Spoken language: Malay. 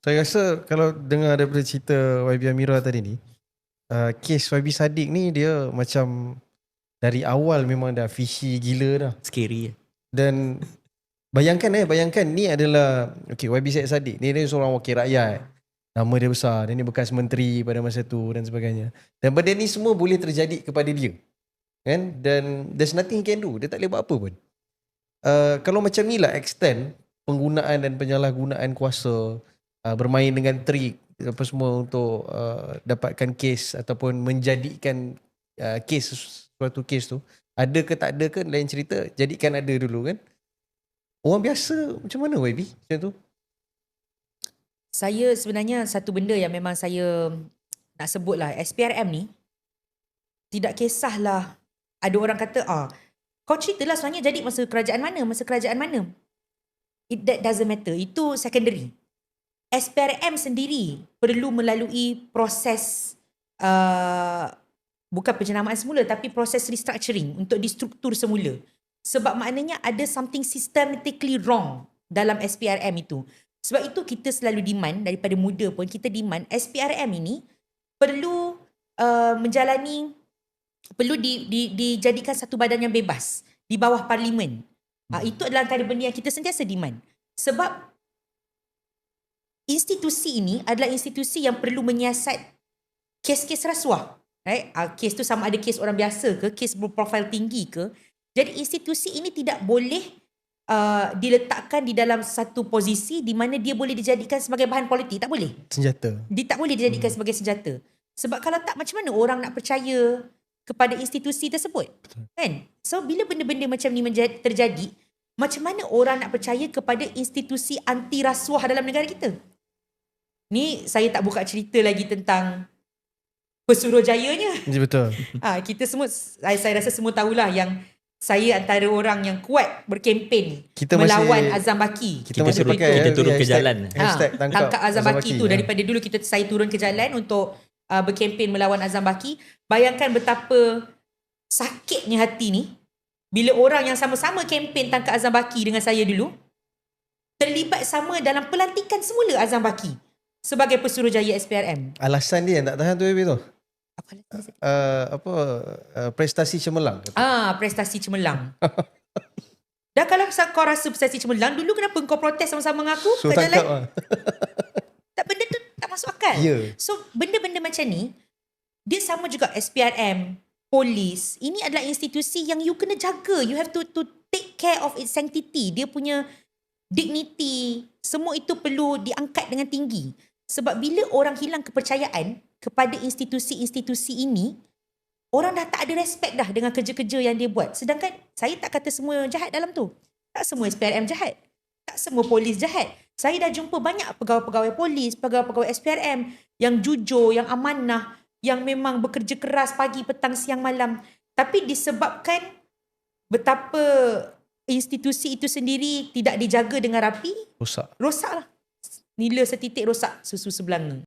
Saya rasa kalau dengar daripada cerita YB Amira tadi ni, uh, kes YB Sadiq ni dia macam dari awal memang dah fishy gila dah. Scary. Dan bayangkan eh, bayangkan ni adalah okay, YB Syed Sadiq. Ni dia seorang wakil rakyat. Nama dia besar. Dia ni bekas menteri pada masa tu dan sebagainya. Dan benda ni semua boleh terjadi kepada dia. Kan? Dan there's nothing he can do. Dia tak boleh buat apa pun. Uh, kalau macam ni lah extend penggunaan dan penyalahgunaan kuasa uh, bermain dengan trik apa semua untuk uh, dapatkan kes ataupun menjadikan uh, kes suatu kes tu ada ke tak ada ke lain cerita jadikan ada dulu kan orang biasa macam mana YB macam tu Saya sebenarnya satu benda yang memang saya nak sebut lah. SPRM ni tidak kisahlah ada orang kata ah kau ceritalah sebenarnya jadi masa kerajaan mana, masa kerajaan mana. It that doesn't matter. Itu secondary. SPRM sendiri perlu melalui proses uh, bukan penjenamaan semula tapi proses restructuring untuk distruktur semula. Sebab maknanya ada something systematically wrong dalam SPRM itu. Sebab itu kita selalu demand daripada muda pun kita demand SPRM ini perlu uh, menjalani perlu di, di, dijadikan satu badan yang bebas di bawah parlimen. Uh, itu adalah antara benda yang kita sentiasa demand. Sebab institusi ini adalah institusi yang perlu menyiasat kes-kes rasuah. Right? Uh, kes tu sama ada kes orang biasa ke, kes berprofil tinggi ke. Jadi institusi ini tidak boleh uh, diletakkan di dalam satu posisi di mana dia boleh dijadikan sebagai bahan politik. Tak boleh. senjata Dia tak boleh dijadikan hmm. sebagai senjata. Sebab kalau tak macam mana orang nak percaya kepada institusi tersebut? Betul. Kan? So bila benda-benda macam ni terjadi, macam mana orang nak percaya kepada institusi anti rasuah dalam negara kita? Ni saya tak buka cerita lagi tentang pesuruhjayanya. Ya, betul Ha, kita semua, saya, saya rasa semua tahulah yang saya antara orang yang kuat berkempen Kita masih- melawan Azam Baki. kita, Kita masih pakai kita eh, turun ke hashtag- jalan. hashtag Ha, tangkap, tangkap Azam Baki tu ya. daripada dulu kita saya turun ke jalan untuk uh, berkempen melawan Azam Baki. Bayangkan betapa sakitnya hati ni bila orang yang sama-sama kempen tangkap Azam Baki dengan saya dulu terlibat sama dalam pelantikan semula Azam Baki sebagai pesuruhjaya SPRM. alasan dia yang tak tahan tu YB tu Apa lagi? uh, apa uh, prestasi cemerlang. Ah, prestasi cemerlang. Dah kalau kau rasa prestasi cemerlang, dulu kenapa kau protes sama-sama dengan aku so tangkap lah. Tak benda tu tak masuk akal. ya So benda-benda macam ni dia sama juga SPRM, polis. Ini adalah institusi yang you kena jaga. You have to to take care of its sanctity. Dia punya dignity, semua itu perlu diangkat dengan tinggi. Sebab bila orang hilang kepercayaan kepada institusi-institusi ini, orang dah tak ada respect dah dengan kerja-kerja yang dia buat. Sedangkan saya tak kata semua jahat dalam tu. Tak semua SPRM jahat. Tak semua polis jahat. Saya dah jumpa banyak pegawai-pegawai polis, pegawai-pegawai SPRM yang jujur, yang amanah, yang memang bekerja keras pagi, petang, siang, malam. Tapi disebabkan betapa institusi itu sendiri tidak dijaga dengan rapi, rosak rosaklah. Nila setitik rosak susu sebelanga.